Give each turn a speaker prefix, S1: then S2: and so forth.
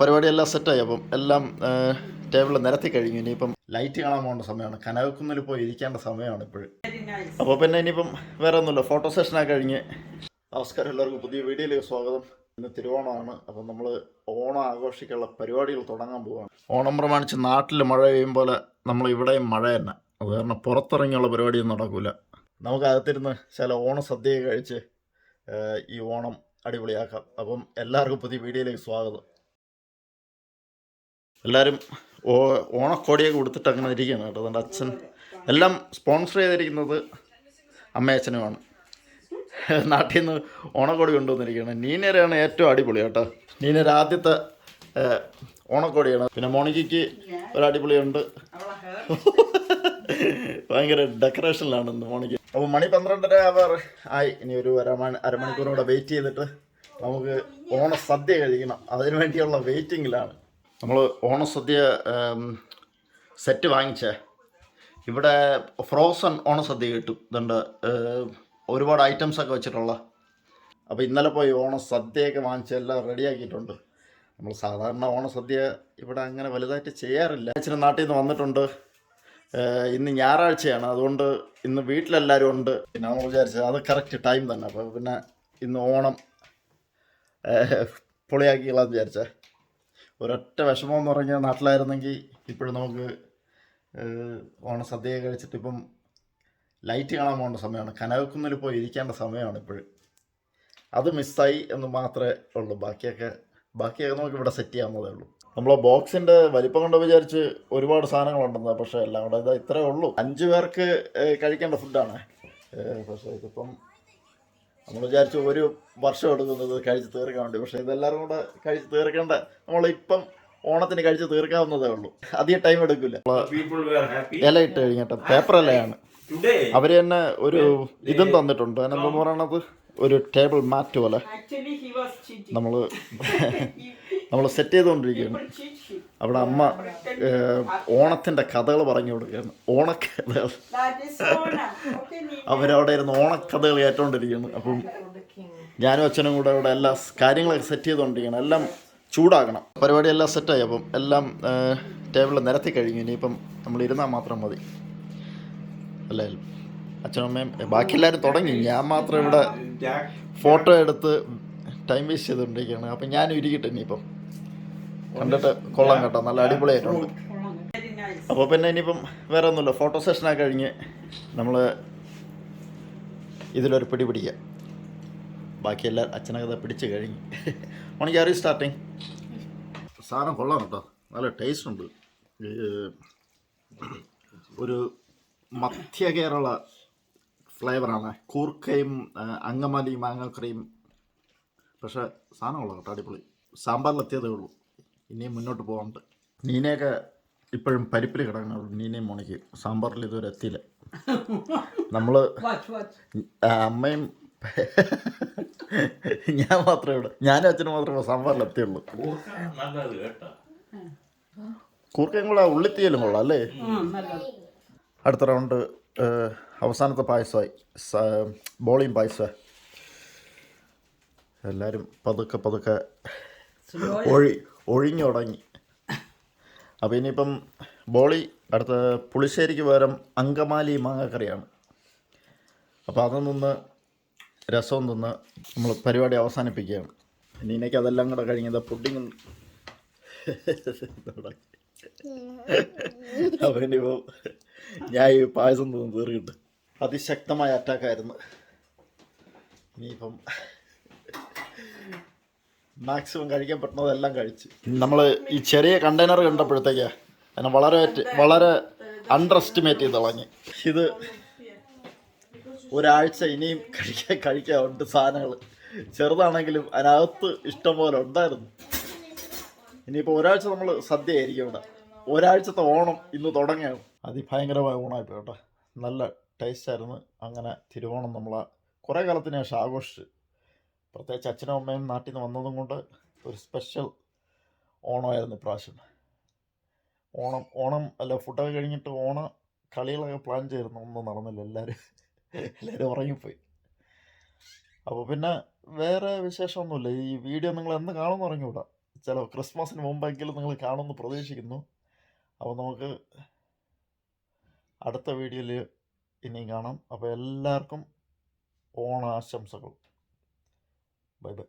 S1: പരിപാടിയെല്ലാം സെറ്റായി. അപ്പം എല്ലാം ടേബിളിൽ നിരത്തി കഴിഞ്ഞു. ഇനിയിപ്പം ലൈറ്റ് കാണാൻ പോകേണ്ട സമയമാണ്. കനകക്കുന്നിൽ പോയി ഇരിക്കേണ്ട സമയമാണ് ഇപ്പോഴും. അപ്പോൾ പിന്നെ ഇനിയിപ്പം വേറെ ഒന്നുമില്ല. ഫോട്ടോ സെഷനൊക്കെ കഴിഞ്ഞ് നമസ്കാരം എല്ലാവർക്കും. പുതിയ വീഡിയോയിലേക്ക് സ്വാഗതം. ഇന്ന് തിരുവോണമാണ്. അപ്പം നമ്മൾ ഓണം ആഘോഷിക്കാനുള്ള പരിപാടികൾ തുടങ്ങാൻ പോവുകയാണ് ഓണം പ്രമാണിച്ച് നാട്ടിൽ മഴ പെയ്യും പോലെ നമ്മൾ ഇവിടെയും മഴ തന്നെ. അത് കാരണം പുറത്തിറങ്ങിയുള്ള പരിപാടിയൊന്നും നടക്കില്ല നമുക്ക് ചില ഓണ സദ്യയൊക്കെ കഴിച്ച് ഈ ഓണം അടിപൊളിയാക്കാം. അപ്പം എല്ലാവർക്കും പുതിയ വീഡിയോയിലേക്ക് സ്വാഗതം. എല്ലാവരും ഓ ഓണക്കോടിയൊക്കെ കൊടുത്തിട്ട് അങ്ങനെ ഇരിക്കുകയാണ് കേട്ടോ. അതുകൊണ്ട് അച്ഛൻ എല്ലാം സ്പോൺസർ ചെയ്തിരിക്കുന്നത് അമ്മയച്ഛനുമാണ്. നാട്ടിൽ നിന്ന് ഓണക്കോടി കൊണ്ടുവന്നിരിക്കുകയാണ്. നീനരാണ് ഏറ്റവും അടിപൊളി കേട്ടോ. നീനര ആദ്യത്തെ ഓണക്കോടിയാണ്. പിന്നെ മോണിക്കയ്ക്ക് ഒരു അടിപൊളിയുണ്ട്. ഭയങ്കര ഡെക്കറേഷനിലാണ് ഇന്ന് മോണിക്ക്. അപ്പോൾ മണി പന്ത്രണ്ടര അവർ ആയി. ഇനി ഒരു അരമണി അരമണിക്കൂറൂടെ വെയിറ്റ് ചെയ്തിട്ട് നമുക്ക് ഓണസദ്യ കഴിക്കണം. അതിനു വേണ്ടിയുള്ള വെയിറ്റിങ്ങിലാണ്. നമ്മൾ ഓണസദ്യ സെറ്റ് വാങ്ങിച്ചേ. ഇവിടെ ഫ്രോസൺ ഓണസദ്യ കിട്ടും ഇതുണ്ട് ഒരുപാട് ഐറ്റംസ് ഒക്കെ വെച്ചിട്ടുള്ള. അപ്പോൾ ഇന്നലെ പോയി ഓണസദ്യയൊക്കെ വാങ്ങിച്ച് എല്ലാം റെഡിയാക്കിയിട്ടുണ്ട് നമ്മൾ സാധാരണ ഓണസദ്യ ഇവിടെ അങ്ങനെ വലുതായിട്ട് ചെയ്യാറില്ല. അച്ഛനും നാട്ടിൽ നിന്ന് വന്നിട്ടുണ്ട്. ഇന്ന് ഞായറാഴ്ചയാണ്. അതുകൊണ്ട് ഇന്ന് വീട്ടിലെല്ലാവരും ഉണ്ട്. പിന്നെ നമ്മൾ വിചാരിച്ചത് അത് കറക്റ്റ് ടൈം തന്നെ. അപ്പോൾ പിന്നെ ഇന്ന് ഓണം പൊളിയാക്കിക്കളാന്ന് വിചാരിച്ചേ. ഒരൊറ്റ വിഷമം എന്ന് പറഞ്ഞാൽ നാട്ടിലായിരുന്നെങ്കിൽ ഇപ്പോഴും നമുക്ക് ഓണ സദ്യ കഴിച്ചിട്ട് ഇപ്പം ലൈറ്റ് കാണാൻ പോകേണ്ട സമയമാണ്. കനകക്കുന്നിൽ പോയി ഇരിക്കേണ്ട സമയമാണ് ഇപ്പോഴും. അത് മിസ്സായി എന്ന് മാത്രമേ ഉള്ളൂ. ബാക്കിയൊക്കെ ബാക്കിയൊക്കെ നമുക്ക് ഇവിടെ സെറ്റ് ചെയ്യാവുന്നതേ ഉള്ളൂ. നമ്മളെ ബോക്സിന്റെ വലിപ്പം കൊണ്ട് വിചാരിച്ച് ഒരുപാട് സാധനങ്ങളുണ്ടെന്ന് പക്ഷേ എല്ലാം കൂടെ ഇതാ ഇത്രേ ഉള്ളൂ. അഞ്ച് പേർക്ക് കഴിക്കേണ്ട ഫുഡാണ് പക്ഷേ ഇതിപ്പം നമ്മൾ വിചാരിച്ചു ഒരു വർഷം എടുക്കുന്നത് കഴിച്ച് തീർക്കാൻ വേണ്ടി. പക്ഷേ ഇതെല്ലാവരും കൂടെ കഴിച്ച് തീർക്കേണ്ട നമ്മളിപ്പം ഓണത്തിന് കഴിച്ച് തീർക്കാവുന്നതേ ഉള്ളൂ. അധികം ടൈം എടുക്കില്ല. ഇല ഇട്ട് കഴിഞ്ഞിട്ട് പേപ്പർ ഇലയാണ്. അവർ തന്നെ ഒരു ഇതും തന്നിട്ടുണ്ട്. അതിനെന്താ പറയണത് ഒരു ടേബിൾ മാറ്റ് പോലെ. നമ്മൾ നമ്മൾ സെറ്റ് ചെയ്തുകൊണ്ടിരിക്കുകയാണ്. അവിടെ അമ്മ ഓണത്തിന്റെ കഥകൾ പറഞ്ഞു കൊടുക്കുകയാണ്. ഓണക്കഥകൾ. അവരവിടെ ഇരുന്ന് ഓണക്കഥകൾ കേട്ടോണ്ടിരിക്കുകയാണ്. അപ്പം ഞാനും അച്ഛനും കൂടെ അവിടെ എല്ലാ കാര്യങ്ങളൊക്കെ സെറ്റ് ചെയ്തുകൊണ്ടിരിക്കുകയാണ്. എല്ലാം ചൂടാക്കണം പരിപാടിയെല്ലാം സെറ്റായി അപ്പം എല്ലാം ടേബിളിൽ നിരത്തി കഴിഞ്ഞു. ഇനിയിപ്പം നമ്മൾ ഇരുന്നാൽ മാത്രം മതി. അല്ലേ? അച്ഛനും അമ്മയും ബാക്കി എല്ലാവരും തുടങ്ങി. ഞാൻ മാത്രം ഇവിടെ ഫോട്ടോ എടുത്ത് ടൈം വേസ്റ്റ് ചെയ്തുകൊണ്ടിരിക്കുകയാണ്. അപ്പം ഞാനും ഇരിക്കട്ടെ ഇനിയിപ്പം. കണ്ടിട്ട് കൊള്ളാം കേട്ടോ. നല്ല അടിപൊളിയായിട്ടുണ്ട്. അപ്പോൾ പിന്നെ ഇനിയിപ്പം വേറെ ഒന്നുമില്ല. ഫോട്ടോ സെഷനൊക്കെ കഴിഞ്ഞ് നമ്മൾ ഇതിലൊരു പിടി പിടിക്കുക ബാക്കിയെല്ലാം അച്ഛനൊക്കെ പിടിച്ച് കഴിഞ്ഞ്. ഓണിക്ക് അറിയും സ്റ്റാർട്ടിങ് സാധനം കൊള്ളാം കേട്ടോ. നല്ല ടേസ്റ്റ് ഉണ്ട്. ഒരു മധ്യ കേരള ഫ്ലേവറാണ്. കൂർക്കയും അങ്കമാലി മാങ്ങ മാങ്ങാക്കറിയും. പക്ഷേ സാധനമുള്ള കേട്ടോ അടിപൊളി. സാമ്പാറിലെത്തിയതേ ഉള്ളൂ. ഇനിയും മുന്നോട്ട് പോകാനുണ്ട് നീനയൊക്കെ ഇപ്പോഴും പരിപ്പിൽ കിടക്കുന്നുള്ളൂ നീനയും മോണിക്ക് സാമ്പാറിൽ ഇതുവരെ എത്തിയില്ല. നമ്മൾ
S2: Watch, watch.
S1: അമ്മയും ഞാൻ മാത്രമേ ഇവിടെ ഞാനും അച്ഛനും മാത്രമേ സാമ്പാറിൽ എത്തിയുള്ളൂ കൂർക്കയും കൂടെ ഉള്ളിത്തീയലും കൊള്ളാം അല്ലേ. അടുത്ത റൗണ്ട് അവസാനത്തെ പായസമായി സ- ബോളിയും പായസമായി എല്ലാവരും പതുക്കെ പതുക്കെ ഒഴി ഒഴിഞ്ഞു തുടങ്ങി. അപ്പോൾ ഇനിയിപ്പം ബോളി അടുത്ത പുളിശ്ശേരിക്ക് പകരം അങ്കമാലി മാങ്ങക്കറിയാണ്. അപ്പോൾ അതിൽ നിന്ന് രസവും തിന്ന് നമ്മൾ പരിപാടി അവസാനിപ്പിക്കുകയാണ്. ഇനി എനിക്ക് അതെല്ലാം കൂടെ കഴിഞ്ഞത് പുഡിങ്ങും അപ്പോൾ ഇനിയിപ്പോൾ ഞാൻ ഈ പായസം തിന്ന് തീർക്കിട്ട്. അതിശക്തമായ അറ്റാക്കായിരുന്നു. ഇനിയിപ്പം മാക്സിമം കഴിക്കാൻ പറ്റുന്നതെല്ലാം കഴിച്ച്. നമ്മൾ ഈ ചെറിയ കണ്ടെയ്നർ കണ്ടപ്പോഴത്തേക്കാ അതിനെ വളരെ വളരെ അണ്ടർ എസ്റ്റിമേറ്റ് ചെയ്ത് കളഞ്ഞ്. ഇത് ഒരാഴ്ച ഇനിയും കഴിക്കാൻ കഴിക്കാറുണ്ട് സാധനങ്ങൾ ചെറുതാണെങ്കിലും അതിനകത്ത് ഇഷ്ടം പോലെ ഉണ്ടായിരുന്നു. ഇനിയിപ്പോൾ ഒരാഴ്ച നമ്മൾ സദ്യ ആയിരിക്കും ഇവിടെ. ഒരാഴ്ചത്തെ ഓണം ഇന്ന് തുടങ്ങിയാണ്. അതിഭയങ്കരമായ ഓണമായിപ്പോയി കേട്ടോ. നല്ല ടേസ്റ്റ് ആയിരുന്നു അങ്ങനെ തിരുവോണം നമ്മൾ കുറേ കാലത്തിന് ശേഷം ആഘോഷിച്ച്. പ്രത്യേകിച്ച് അച്ഛനും അമ്മയും നാട്ടിൽ നിന്ന് വന്നതും കൊണ്ട് ഒരു സ്പെഷ്യൽ ഓണമായിരുന്നു ഇപ്രാവശ്യം. ഓണം ഓണം അല്ല ഫുഡൊക്കെ കഴിഞ്ഞിട്ട് ഓണ കളികളൊക്കെ പ്ലാൻ ചെയ്തിരുന്നു. ഒന്നും നടന്നില്ല. എല്ലാവരും എല്ലാവരും ഉറങ്ങിപ്പോയി. അപ്പോൾ പിന്നെ വേറെ വിശേഷമൊന്നുമില്ല. ഈ വീഡിയോ നിങ്ങൾ എന്ന് കാണുമെന്ന് അറിഞ്ഞുകൂടാ. ചില ക്രിസ്മസിന് മുമ്പെങ്കിലും നിങ്ങൾ കാണുമെന്ന് പ്രതീക്ഷിക്കുന്നു. അപ്പോൾ നമുക്ക് അടുത്ത വീഡിയോയിൽ ഇനിയും കാണാം. അപ്പോൾ എല്ലാവർക്കും ഓണാശംസകൾ. Bye bye.